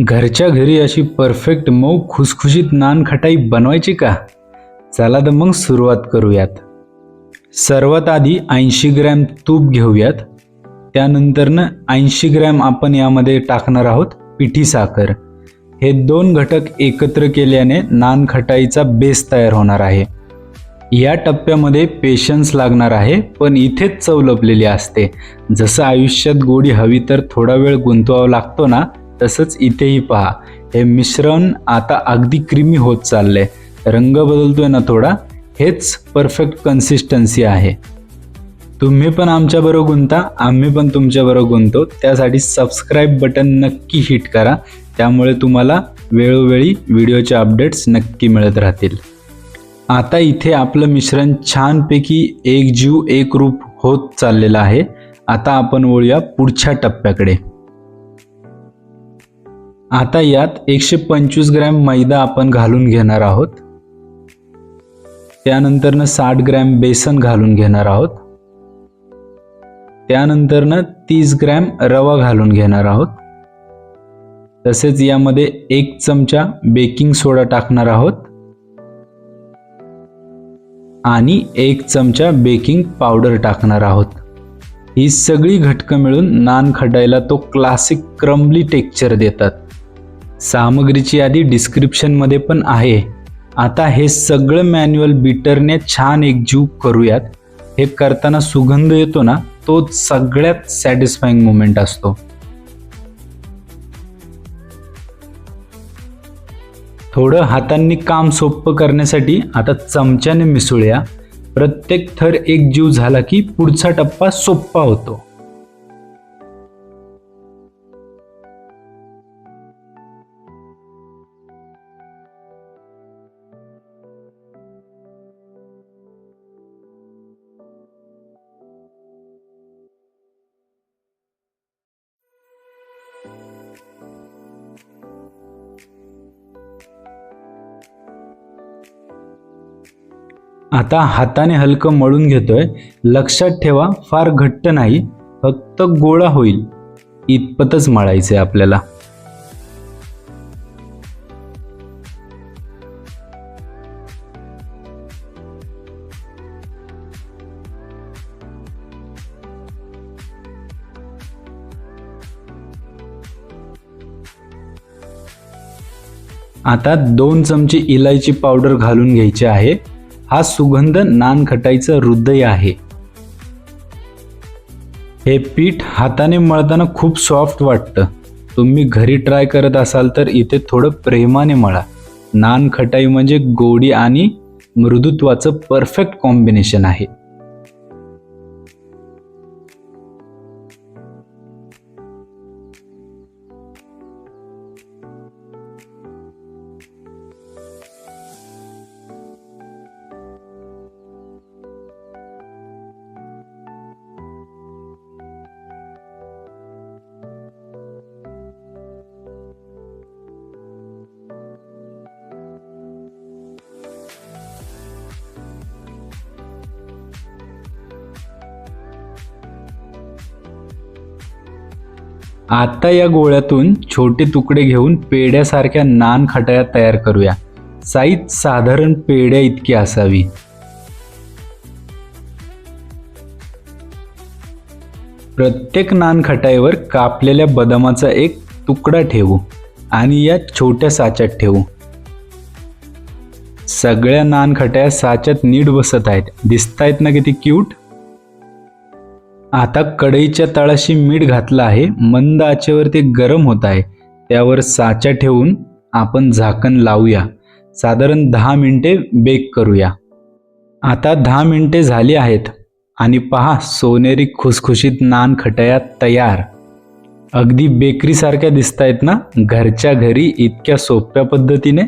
घरच्या घरी अशी परफेक्ट मऊ खुसखुशीत नान खटाई बनवायची का? चला तर मग सुरुवात करूयात. सर्वात आधी ऐंशी ग्रॅम तूप घेऊयात. त्यानंतरनं ऐंशी ग्रॅम आपण यामध्ये टाकणार आहोत पिठी साखर. हे दोन घटक एकत्र केल्याने नान खटाईचा बेस तयार होणार आहे. या टप्प्यामध्ये पेशन्स लागणार आहे पण इथेच चव लपलेली असते. जसं आयुष्यात गोडी हवी तर थोडा वेळ गुंतवावा लागतो ना? तसंच इथेही पहा हे मिश्रण आता अगदी क्रीमी होत चाललंय. रंग बदलतोय ना थोडा? हेच परफेक्ट कन्सिस्टन्सी आहे. तुम्ही पण आमच्याबरोबर गुंता आम्ही पण तुमच्याबरोबर गुंतो. त्यासाठी सबस्क्राईब बटन नक्की हिट करा. त्यामुळे तुम्हाला वेळोवेळी व्हिडिओचे अपडेट्स नक्की मिळत राहतील. आता इथे आपलं मिश्रण छानपैकी एक जीव एक रूप होत चाललेलं आहे. आता आपण वळूया पुढच्या टप्प्याकडे. आता यात एकशे पंचवीस ग्रॅम मैदा आपण घालून घेणार आहोत. त्यानंतरनं साठ ग्रॅम बेसन घालून घेणार आहोत. त्यानंतरनं तीस ग्रॅम रवा घालून घेणार आहोत. तसेच यामध्ये एक चमचा बेकिंग सोडा टाकणार आहोत. आणि एक चमचा बेकिंग पावडर टाकणार आहोत. ही सगळी घटकं मिळून नान खटायला तो क्लासिक क्रम्बली टेक्चर देतात. सामग्रीची यादी डिस्क्रिप्शनमध्ये पण आहे. आता हे सगळं मॅन्युअल बीटरने छान एकजीव करूयात. हे करताना सुगंध येतो ना तो सगळ्यात सॅटिस्फाईंग मुमेंट असतो. थोडं हातांनी काम सोपं करण्यासाठी आता चमच्याने मिसळूया. प्रत्येक थर एक जीव झाला की पुढचा टप्पा सोप्पा होतो. आता हाताने हलकं मळून घेतोय. लक्षात ठेवा फार घट्ट नाही फक्त गोळा होईल. इतपतच मळायचे आपल्याला. आता दोन चमचे इलायची पावडर घालून घ्यायची आहे. हा सुगंध नानखटाईचं हृदय आहे. हे पीठ हाताने मळताना खूप सॉफ्ट वाटतं. तुम्ही घरी ट्राय करत असाल तर इथे थोडं प्रेमाने मळा. नानखटाई म्हणजे गोडी आणि मृदुत्वाचं परफेक्ट कॉम्बिनेशन आहे. आता या गोळ्यातून छोटे तुकडे घेऊन पेड्यासारख्या नान खटाया तयार करूया. साईज साधारण पेड्या इतकी असावी. प्रत्येक नान खटाईवर कापलेल्या बदामाचा एक तुकडा ठेवू आणि या छोट्या साच्यात ठेवू. सगळ्या नान खटाया साच्यात नीट बसत आहेत. दिसतायत ना किती क्यूट आता कढईच्या तळाशी मीठ घातलं आहे. मंद आचेवर ते गरम होत आहे. त्यावर साचा ठेवून आपण झाकण लावूया. साधारण दहा मिनिटे बेक करूया. आता दहा मिनिटे झाली आहेत. आणि पहा सोनेरी खुसखुशीत नान खटया तयार. अगदी बेकरीसारख्या दिसत आहेत ना? घरच्या घरी इतक्या सोप्या पद्धतीने?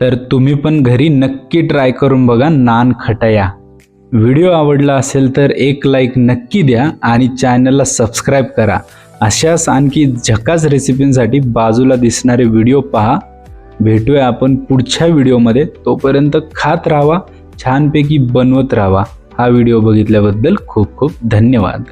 तर तुम्ही पण घरी नक्की ट्राय करून बघा नान खटया. व्हिडिओ आवडला असेल तर एक लाईक नक्की द्या आणि चॅनलला सबस्क्राईब करा. अशाच आणखी झकास रेसिपींसाठी बाजूला दिसणारे व्हिडिओ पहा. भेटूया आपण पुढच्या व्हिडिओमध्ये तोपर्यंत खात राहावा छानपैकी बनवत राहावा हा व्हिडिओ बघितल्याबद्दल खूप खूप धन्यवाद.